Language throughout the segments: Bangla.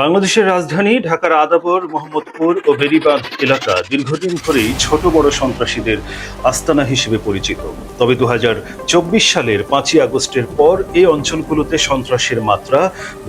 বাংলাদেশের রাজধানী ঢাকার আদাবর, মোহাম্মদপুর ও বেরিবাঁধ এলাকা দীর্ঘদিন ধরেই ছোট বড় সন্ত্রাসীদের আস্তানা হিসেবে পরিচিত। তবে দু হাজার চব্বিশ সালের পাঁচই আগস্টের পর এই অঞ্চলগুলোতে সন্ত্রাসের মাত্রা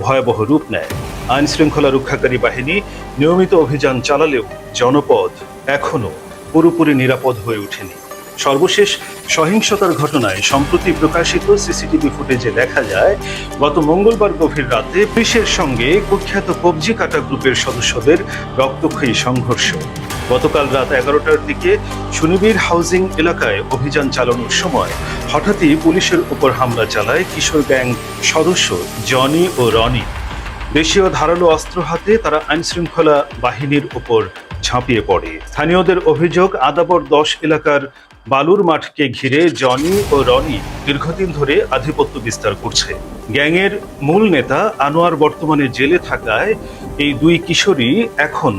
ভয়াবহ রূপ নেয়। আইন শৃঙ্খলা রক্ষাকারী বাহিনী নিয়মিত অভিযান চালালেও জনপদ এখনও পুরোপুরি নিরাপদ হয়ে ওঠেনি। সর্বশেষ সহিংসতার ঘটনায় সম্প্রতি প্রকাশিত সিসিটিভি ফুটেজে দেখা যায়, গত মঙ্গলবার গভীর রাতে পুলিশের সঙ্গে কুখ্যাত কবজি কাটা গ্রুপের সদস্যদের রক্তক্ষয়ী সংঘর্ষ। গতকাল রাত এগারোটার দিকে সুনিবির হাউজিং এলাকায় অভিযান চালানোর সময় হঠাৎই পুলিশের উপর হামলা চালায় কিশোর গ্যাং সদস্য জনি ও রনি। দেশীয় ধারালো অস্ত্র হাতে তারা আইনশৃঙ্খলা বাহিনীর উপর ঝাঁপিয়ে পড়ে। স্থানীয়দের অভিযোগ, আদাবর দশ এলাকার বালুর মাঠকে ঘিরে জনি ও রনি দীর্ঘদিন ধরে আধিপত্য বিস্তার করছে। গ্যাংয়ের মূল নেতা আনোয়ার বর্তমানে জেলে থাকায় এই দুই কিশোরী এখন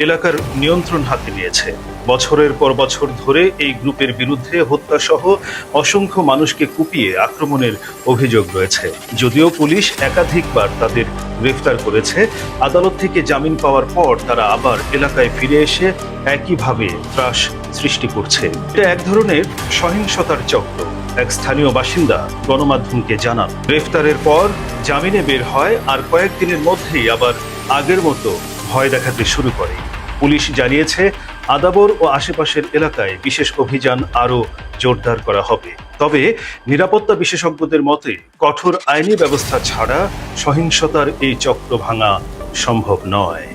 এলাকার নিয়ন্ত্রণ হাতে নিয়েছে। বছরের পর বছর ধরে এই গ্রুপের বিরুদ্ধে হত্যাসহ অসংখ্য মানুষকে কুপিয়ে আক্রমণের অভিযোগ রয়েছে। যদিও পুলিশ একাধিকবার তাদের গ্রেফতার করেছে, আদালত থেকে জামিন পাওয়ার পর তারা আবার এলাকায় ফিরে এসে একইভাবে ত্রাস সৃষ্টি করছে। এটা এক ধরনের সহিংসতার চক্র। এক স্থানীয় বাসিন্দা গণমাধ্যমকে জানান, গ্রেফতারের পর জামিনে বের হয় আর কয়েকদিনের মধ্যেই আবার আগের মতো ভয় দেখাতে শুরু করে। পুলিশ জানিয়েছে, আদাবর ও আশেপাশের এলাকায় বিশেষ অভিযান আরও জোরদার করা হবে। তবে নিরাপত্তা বিশেষজ্ঞদের মতে, কঠোর আইনি ব্যবস্থা ছাড়া সহিংসতার এই চক্র ভাঙা সম্ভব নয়।